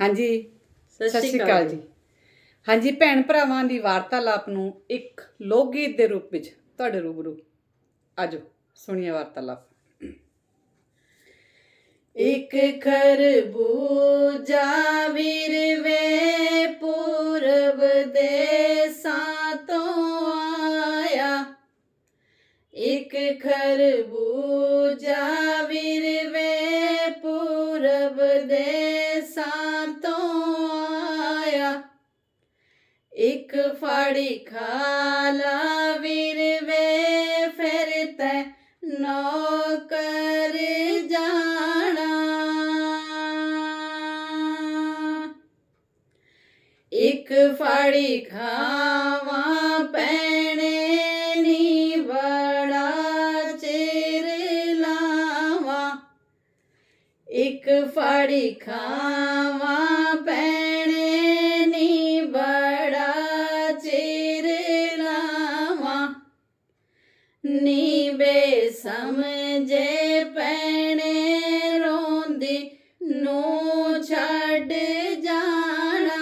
ਹਾਂਜੀ। ਸਤਿ ਸ਼੍ਰੀ ਅਕਾਲ ਅਕਾਲ ਜੀ। ਹਾਂਜੀ ਭੈਣ ਭਰਾਵਾਂ ਦੀ ਵਾਰਤਾਲਾਪ ਨੂੰ ਇੱਕ ਲੋਕ ਗੀਤ ਦੇ ਰੂਪ ਵਿੱਚ ਤੁਹਾਡੇ ਰੂਬਰੂ ਆਜੋ ਸੁਣੀਏ ਵਾਰਤਾਲਾਪ। ਇੱਕ ਖਰਬੂਜਾ ਵਿਰਵੇ ਪੂਰਬ ਦੇਸਾਂ ਤੋਂ ਆਇਆ। ਇੱਕ ਖਰਬੂਜਾ ਵਿਰਵੇ ਪੂਰਬ ਦੇਸਾਂ ਇੱਕ ਫੜੀ ਖਾਲਾ ਵਿਰਵੇ ਫਿਰ ਤੈ ਨੌਕਰ ਜਾਣਾ। ਇੱਕ ਫੜੀ ਖਾਵਾਂ ਪੈਣੇ ਨੀ, ਬੜਾ ਚਿਰ ਲਾਵਾਂ। ਇੱਕ ਫੜੀ ਖਾਵਾਂ ਪੈਣੇ ਨੀ ਬੜਾ ਨੀ ਬੇ ਸਮਝੇ ਪੈਣੇ ਰੋਂਦੀ ਨੂੰ ਛੱਡ ਜਾਣਾ।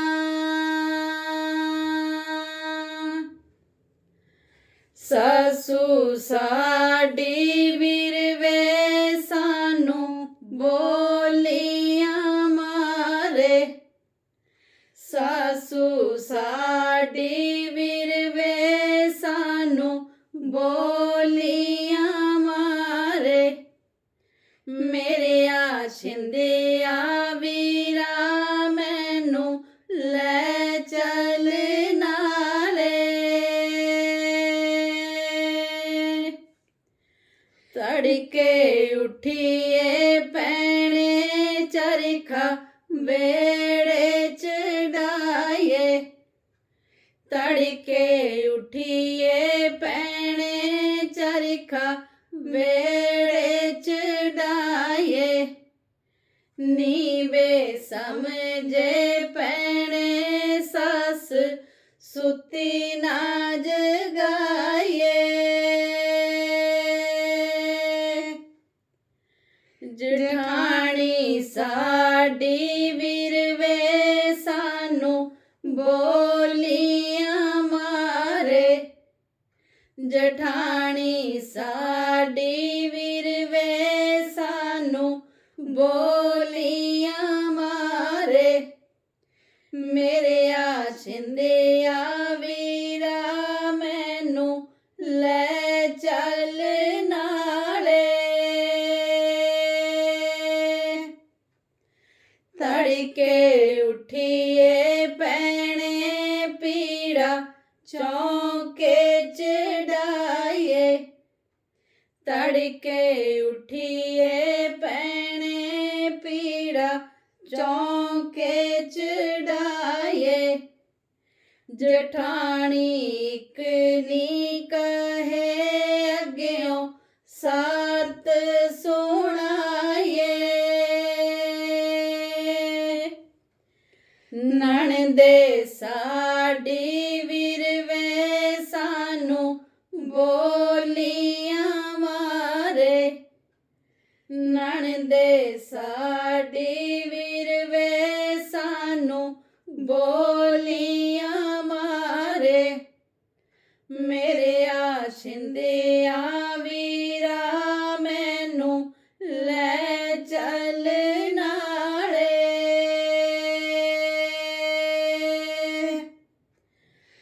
ਸਸੂ ਸਾਡੀ ਵਿਰਵੇ ਸਾਨੂੰ ਬੋਲੀਆਂ ਮਾਰੇ। ਸਾਸੂ ਸਾਡੀ ਵਿਰਵੇ ਸਾਨੂੰ ਬੋ ਲੈ ਚੱਲ ਨਾਲੇ ਤੜਕੇ ਉਠੀਏ ਪੈਣੇ ਚਰਖਾ ਵੇੜੇ ਚੜਾਏ ਤੜਕੇ ਉਠੀਏ ਪੈਣੇ ਚਰਖਾ ਵੇੜੇ ਸੁੱਤੀ ਨਾ ਜਗਾਏ ਜਠਾਣੀ ਸਾਡੀ ਵਿਰਵੇ, ਸਾਨੂੰ ਬੋਲੀਆਂ ਮਾਰੇ। ਜਠਾਣੀ ਸਾਡੀ ਵਿਰਵੇ, ਸਾਨੂੰ ਬੋਲੀਆਂ ਮਾਰੇ। ਮੇਰੇ ਆਸ਼ਿੰਦਿਆ ਵੀਰਾ ਕੇ ਉਠੀਏ ਪੈਣੇ ਪੀੜਾ ਚੌਂਕੇ ਚੜਾਈਏ ਤੜਕੇ ਉਠੀਏ ਪੈਣੇ ਪੀੜਾ ਚੌਂਕੇ ਚੜਾਈਏ ਜਠਾਣੀ ਇੱਕ ਨੀ ਕਹੇ ਅੱਗਿਓਂ ਸਤ ਦੇ ਸਾਡੀ ਵਿਰਵੇ ਸਾਨੂੰ ਬੋਲੀਆਂ ਮਾਰੇ। ਨਣਦੇ ਸਾਡੀ ਵਿਰਵੇ ਸਾਨੂੰ ਬੋ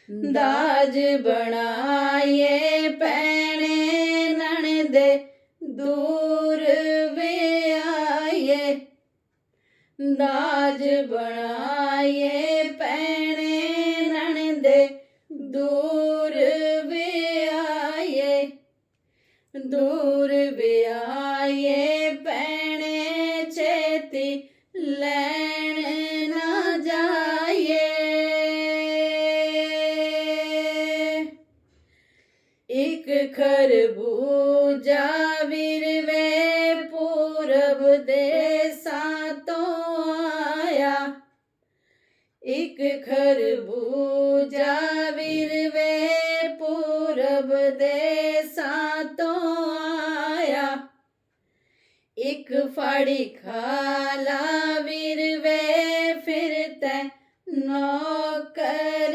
ਦਾਜ ਬਣਾਏ ਪੈਣੇ ਨਣਦੇ ਦੂਰ ਵੇ ਦਾਜ ਬਣਾਏ ਪੈਣੇ ਨਣਦੇ ਦੂਰ ਵੇ ਦੂਰ ਵੇ ਖਰਬੂਜਾ ਵਿਰਵੇ ਪੂਰਬ ਦੇਸਾਂ ਤੋਂ ਆਇਆ। ਇੱਕ ਖਰਬੂਜਾ ਵਿਰਵੇ ਪੂਰਬ ਦੇਸਾਂ ਤੋਂ ਆਇਆ। ਇੱਕ ਫੜੀ ਖਾਲਾ ਵਿਰਵੇ ਫਿਰ ਤੈ ਨੌਕਰ